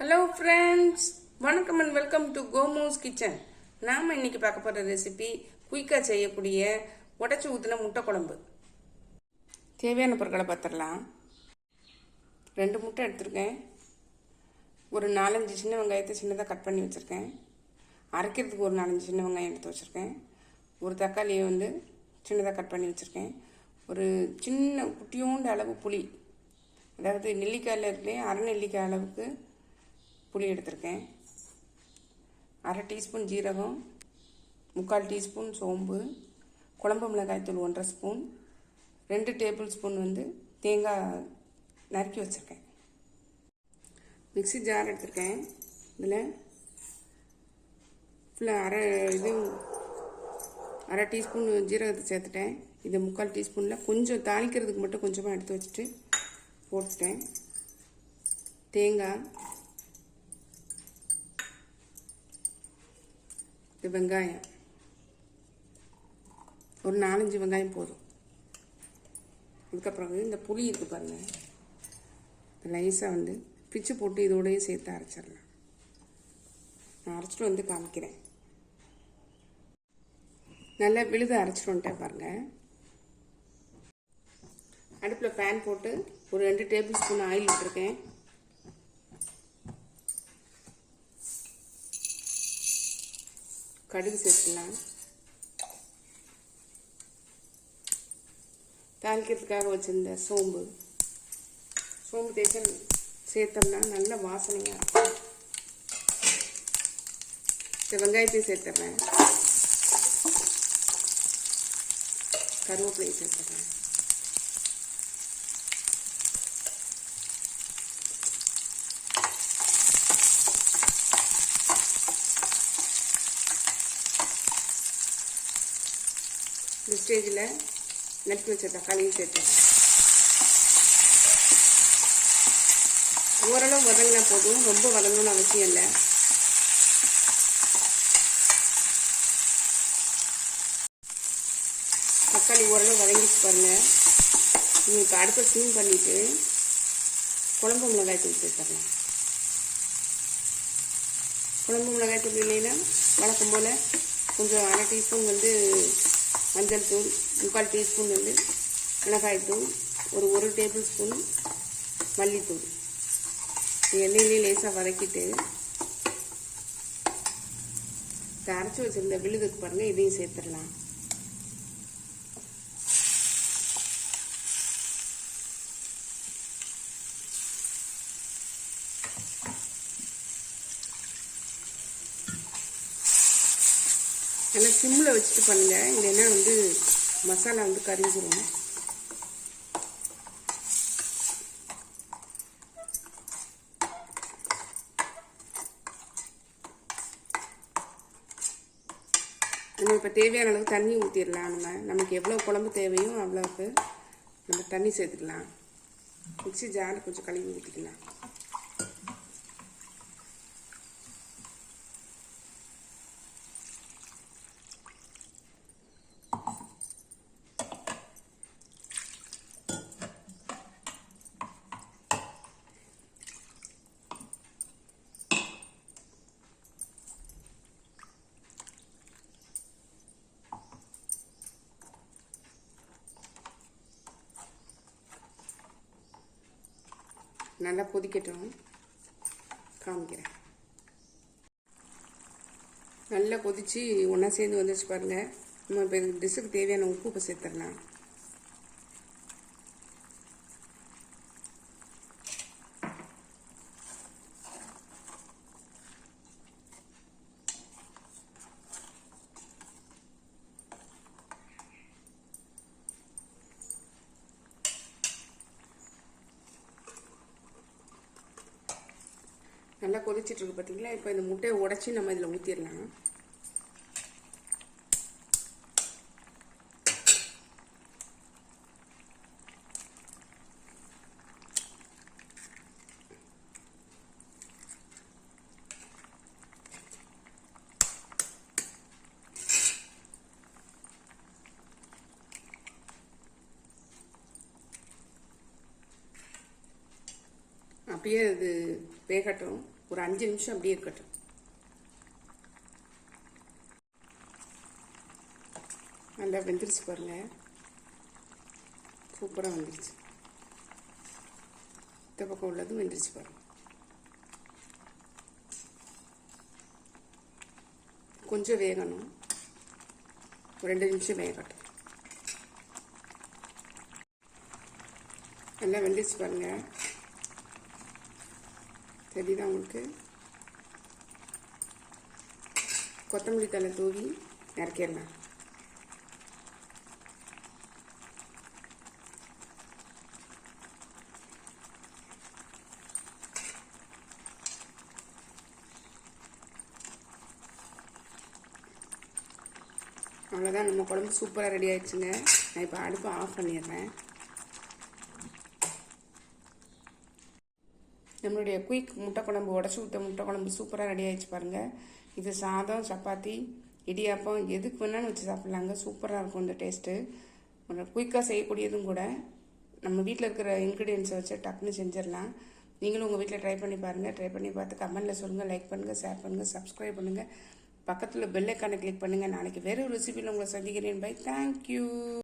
Hello friends வணக்கம் and welcome to Komos kitchen நாம் இன்னைக்கு பார்க்க போகிற ரெசிபி குயிக்காக செய்யக்கூடிய உடச்சி ஊற்றின முட்டை குழம்பு. தேவையான பொருட்களை பார்த்துடலாம். ரெண்டு முட்டை எடுத்திருக்கேன். ஒரு நாலஞ்சு சின்ன வெங்காயத்தை சின்னதாக கட் பண்ணி வச்சுருக்கேன். அரைக்கிறதுக்கு ஒரு நாலஞ்சு சின்ன வெங்காயம் எடுத்து வச்சுருக்கேன். ஒரு தக்காளியை வந்து சின்னதாக கட் பண்ணி வச்சுருக்கேன். ஒரு சின்ன குட்டியோண்டு அளவு புளி. அதாவது நெல்லிக்காயில் இருக்கலே அரை நெல்லிக்காய் அளவுக்கு புளி எடுத்திருக்கேன். அரை டீஸ்பூன் ஜீரகம் முக்கால் டீஸ்பூன் சோம்பு குழம்பு மிளகாய்த்தூள் ஒன்றரை ஸ்பூன் ரெண்டு டேபிள் ஸ்பூன் வந்து தேங்காய் நறுக்கி வச்சுருக்கேன். மிக்ஸி ஜார் எடுத்திருக்கேன். இதில் ஃபுல்லாக அரை இது அரை டீஸ்பூன் ஜீரகத்தை சேர்த்துட்டேன். இதை முக்கால் டீஸ்பூனில் கொஞ்சம் தாளிக்கிறதுக்கு மட்டும் கொஞ்சமாக எடுத்து வச்சுட்டு போட்டுட்டேன். தேங்காய் இது வெங்காயம். ஒரு நாலஞ்சு வெங்காயம் போதும். அதுக்கப்புறம் இந்த புளி இருக்குது பாருங்கள் லைஸாக வந்து பிச்சு போட்டு இதோடய சேர்த்து அரைச்சிடலாம். நான் அரைச்சிட்டு வந்து காமிக்கிறேன். நல்லா விழுது அரைச்சிட்டு வந்துட்டேன் பாருங்கள் அடுப்பில் பேன் போட்டு ஒரு ரெண்டு டேபிள் ஸ்பூன் ஆயில் விட்டுருக்கேன். கடுகு சேர்த்துக்கலாம் தாளிக்கிறதுக்காக வச்சுருந்த சோம்பு. சோம்பு தேய்ச்ச சேர்த்தோம்னா நல்ல வாசனையாக இருக்கும். இந்த வெங்காயத்தையும் சேர்த்துறேன். கருவேப்பிலையும் சேர்த்துறேன். இந்த ஸ்டேஜில் நறுக்கி வச்ச தக்காளியும் சேர்த்துறேன் ஓரளவு வதங்கினா போதும். ரொம்ப வதங்கணும்னு அவசியம் இல்லை. தக்காளி ஓரளவு வதங்கிச்சு பாருங்கள் நீங்கள் இப்போ அடுப்பை ஸ்டீம் பண்ணிவிட்டு குழம்பு மிளகாய் தூள் சேர்த்துடலாம் குழம்பு மிளகாய் தூள் இல்லைன்னா வழக்கம் போல் கொஞ்சம் அரை டீஸ்பூன் வந்து மஞ்சள் தூள் முக்கால் டீஸ்பூன் வந்து மிளகாய் தூள் ஒரு ஒரு டேபிள் ஸ்பூன் மல்லித்தூள். எண்ணெயிலே லேசாக வதக்கிட்டு அரைச்சி வச்சுருந்த விழுதுக்கு பாருங்கள் இதையும் சேர்த்துடலாம். நல்லா சிம்மில் வச்சுட்டு பண்ணுங்கள் இல்லைன்னா வந்து மசாலா வந்து கரிஞ்சிரும். நம்ம இப்போ தேவையான அளவுக்கு தண்ணி ஊற்றிடலாம் நம்ம நமக்கு எவ்வளோ குழம்பு தேவையோ அவ்வளோக்கு நம்ம தண்ணி சேர்த்துக்கலாம். மிக்ஸி ஜாரில் கொஞ்சம் கழுவி ஊற்றிக்கலாம் நல்லா கொதிக்கட்டும். காமிக்கிறேன். நல்லா கொதித்து ஒன்றா சேர்ந்து வந்துச்சு பாருங்கள் நம்ம இப்போ இதுக்கு டிஷ்ஷுக்கு தேவையான உப்பு இப்போ சேர்த்துடலாம். நல்லா கொதிச்சிட்டு இருக்கு பார்த்தீங்களா இப்போ இந்த முட்டையை உடச்சி நம்ம இதில் ஊற்றிடலாம் அப்படியே அது வேகட்டும். ஒரு அஞ்சு நிமிஷம் அப்படியே இருக்கட்டும். நல்லா வெந்துருச்சு பாருங்க. சூப்பராக வந்துருச்சு. இந்த பக்கம் உள்ளதும் வெந்துருச்சு பாருங்க. கொஞ்சம் வேகணும். ஒரு ரெண்டு நிமிஷம் வேகட்டும். நல்லா வெந்துருச்சு பாருங்கள் தெரியுதா உங்களுக்கு? கொத்தமல்லி தலை தூவி நிறக்கிடலாம் அவ்வளோதான் நம்ம குழம்பு சூப்பராக ரெடி ஆயிடுச்சுங்க. நான் இப்போ அடுப்பு ஆஃப் பண்ணிடுறேன். நம்மளுடைய குயிக் முட்டை குழம்பு உடச்சி விட்ட முட்டை குழம்பு சூப்பராக ரெடி ஆயிடுச்சு பாருங்கள் இது சாதம் சப்பாத்தி இடியாப்பம் எதுக்கு வேணாலும் வச்சு சாப்பிட்லாங்க. சூப்பராக இருக்கும் இந்த டேஸ்ட்டு குயிக்காக செய்யக்கூடியதும் கூட நம்ம வீட்டில் இருக்கிற இன்க்ரீடியன்ஸை வச்சு டக்குன்னு செஞ்சிடலாம். நீங்களும் உங்கள் வீட்டில் ட்ரை பண்ணி பாருங்கள் ட்ரை பண்ணி பார்த்து கமெண்ட்டில் சொல்லுங்கள் லைக் பண்ணுங்கள் ஷேர் பண்ணுங்கள் சப்ஸ்கிரைப் பண்ணுங்கள் பக்கத்தில் பெல்லைக்கானை கிளிக் பண்ணுங்கள் நாளைக்கு வேறு ஒரு ரெசிபியில் உங்களை சந்திக்கிறேன். By thank you